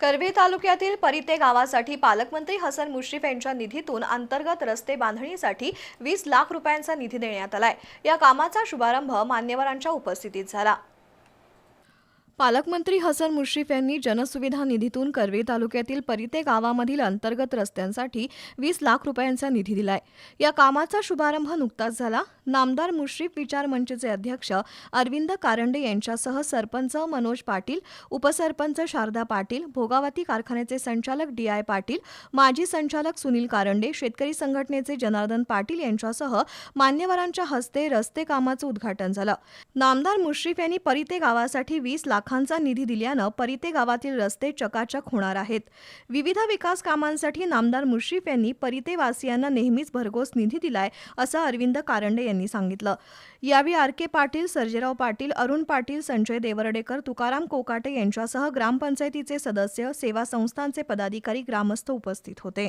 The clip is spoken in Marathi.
करवी तालुक्यातील परिते गावासाठी पालकमंत्री हसन मुश्रीफ यांच्या निधीतून अंतर्गत रस्ते बांधणीसाठी वीस लाख रुपयांचा निधी देण्यात आलाय. या कामाचा शुभारंभ मान्यवरांच्या उपस्थितीत झाला. पालकमंत्री हसन मुश्रीफ यांनी जनसुविधा निधीतून कर्वे तालुक्यातील परिते गावामधील अंतर्गत रस्त्यांसाठी वीस लाख रुपयांचा निधी दिलाय. या कामाचा शुभारंभ नुकताच झाला. नामदार मुश्रीफ विचार मंचचे अध्यक्ष अरविंद कारंडे यांच्यासह सरपंच मनोज पाटील उपसरपंच शारदा पाटील भोगावती कारखान्याचे संचालक डी आय पाटील माजी संचालक सुनील कारंडे शेतकरी संघटनेचे जनार्दन पाटील यांच्यासह मान्यवरांच्या हस्ते रस्ते कामाचं उद्घाटन झालं. नामदार मुश्रीफ यांनी परिते गावासाठी वीस लाख लाखांचा निधी दिल्यानं परिते गावातील रस्ते चकाचक होणार आहेत. विविध विकास कामांसाठी नामदार मुश्रीफ यांनी परितेवासियांना नेहमीच भरघोस निधी दिलाय असं अरविंद कारंडे यांनी सांगितलं. यावेळी आर के पाटील सर्जेराव पाटील अरुण पाटील संजय देवरडेकर तुकाराम कोकाटे यांच्यासह ग्रामपंचायतीचे सदस्य सेवा संस्थांचे पदाधिकारी ग्रामस्थ उपस्थित होते.